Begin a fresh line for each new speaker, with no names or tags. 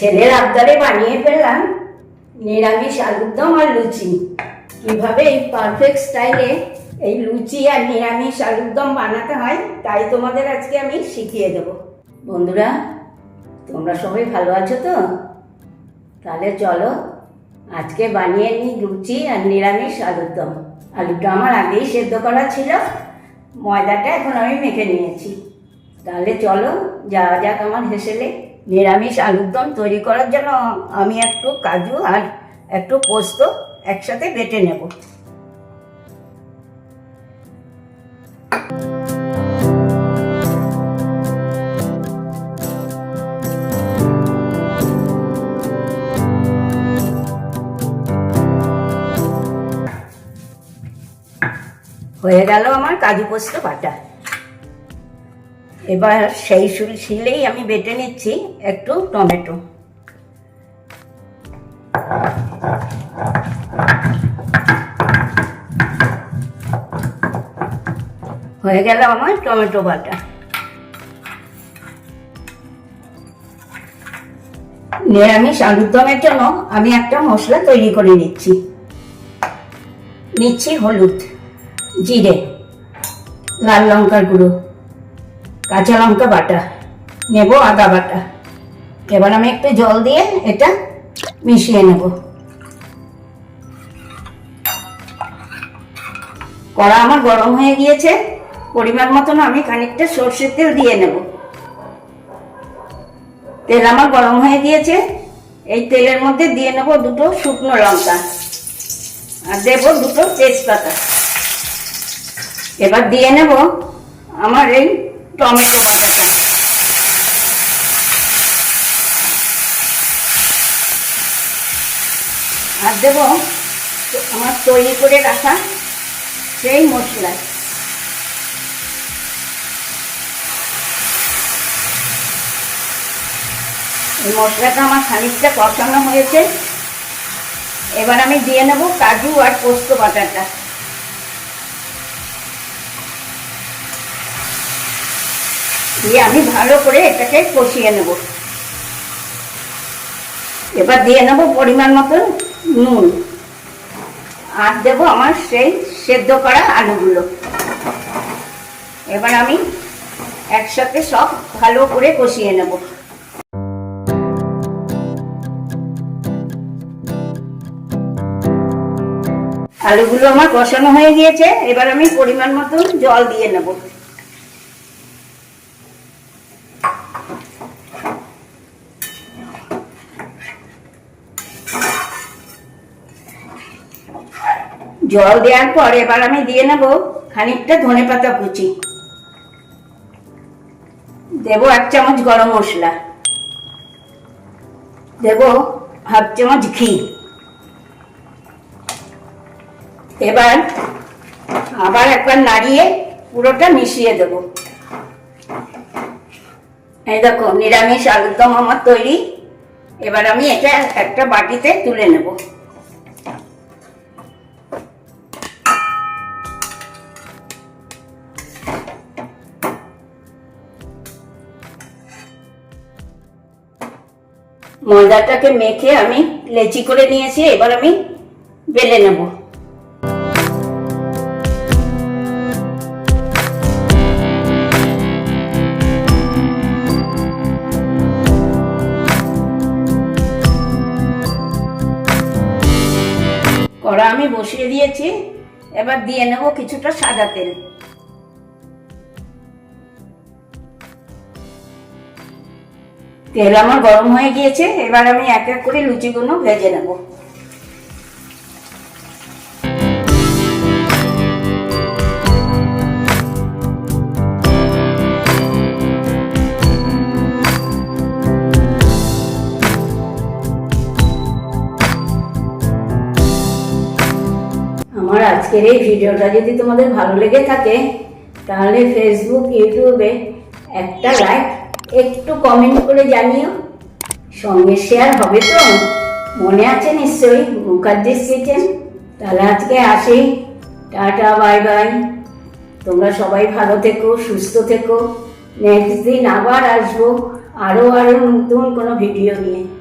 ছেলের আবদারে বানিয়ে ফেললাম। নিরামিষ আলুর দম আর লুচি। কীভাবে এই পারফেক্ট স্টাইলে এই লুচি আর নিরামিষ আলুর দম বানাতে হয়, তাই তোমাদের আজকে আমি শিখিয়ে দেব। বন্ধুরা, তোমরা সবাই ভালো আছো তো? তাহলে চলো, আজকে বানিয়ে নিই লুচি আর নিরামিষ আলুর দম আলুটা আমার আগেই সেদ্ধ করা ছিল, ময়দাটা এখন আমি মেখে নিয়েছি। তাহলে চলো, যাওয়া যাক আমার হেসেলে। নিরামিষ আলুর দম তৈরি করার জন্য আমি একটু কাজু আর একটু পোস্ত একসাথে বেটে নেব। হয়ে গেল আমার কাজু পোস্ত বাটা। এবার সেই শুল শিলেই আমি বেটে নিচ্ছি একটু টমেটো। হয়ে গেল আমার টমেটো বাটা। নিরামিষ আলুর দমের জন্য আমি একটা মশলা তৈরি করে নিচ্ছি। নিচ্ছি হলুদ, জিরে, লাল লঙ্কার গুঁড়ো। কাঁচা লঙ্কা বাটা। নেব আদা বাটা। এবার আমি একটু জল দিয়ে এটা মিশিয়ে নেব। কড়া আমার গরম হয়ে গিয়েছে। পরিমাণ মতন আমি খানিকটা সর্ষের তেল দিয়ে নেব। তেল আমার গরম হয়ে গিয়েছে। এই তেলের মধ্যে দিয়ে নেব দুটো শুকনো লঙ্কা। আর দেব দুটো তেজপাতা। এবার দিয়ে নেব আমার এই টমেটো বাটাটা আর দেব আমার তৈরি করে রাখা সেই মশলা এই মশলাটা আমার খানিকটা কষানো হয়েছে। এবার আমি দিয়ে নেব কাজু আর পোস্ত বাটাটা। দিয়ে আমি ভালো করে এটাকে কষিয়ে নেব। এবার দিয়ে নেব পরিমাণ মতন নুন। আর দেবো আমার সেই সেদ্ধ করা আলুগুলো। এবার আমি একসাথে সব ভালো করে কষিয়ে নেব। আলুগুলো আমার কষানো হয়ে গিয়েছে। এবার আমি পরিমাণ মতন জল দিয়ে নেব। জল দেওয়ার পর এবার আমি দিয়ে নেব খানিকটা ধনে পাতা কুচি। দেব এক চামচ গরম মশলা। দেব হাফ চামচ ঘি। এবার আবার একবার নাড়িয়ে পুরোটা মিশিয়ে দেব। এই দেখো, নিরামিষ আলুর দম আমার তৈরি। এবার আমি এটা একটা বাটিতে তুলে নেব। ময়দাটাকে মেখে আমি লেচি করে নিয়েছি, এবার আমি বেলে নেব। কড়া আমি বসিয়ে দিয়েছি, এবার দিয়ে নেব কিছুটা সাদা তেল। তেল আমার গরম হয়ে গিয়েছে, এবার আমি এক এক করে লুচিগুলো ভেজে নেব। আমার আজকের এই ভিডিওটা যদি তোমাদের ভালো লেগে থাকে, তাহলে ফেসবুক ইউটিউবে একটা লাইক একটু কমেন্ট করে জানিও। সঙ্গে শেয়ার হবে তো? মনে আছে নিশ্চয়ই মুখার্জিস কিচেন তাহলে আজকে আসি। Tata, bye bye. তোমরা সবাই ভালো থেকো, সুস্থ থেকো। নেক্সট দিন আবার আসব। আরও আরও নতুন কোনো ভিডিও নিয়ে।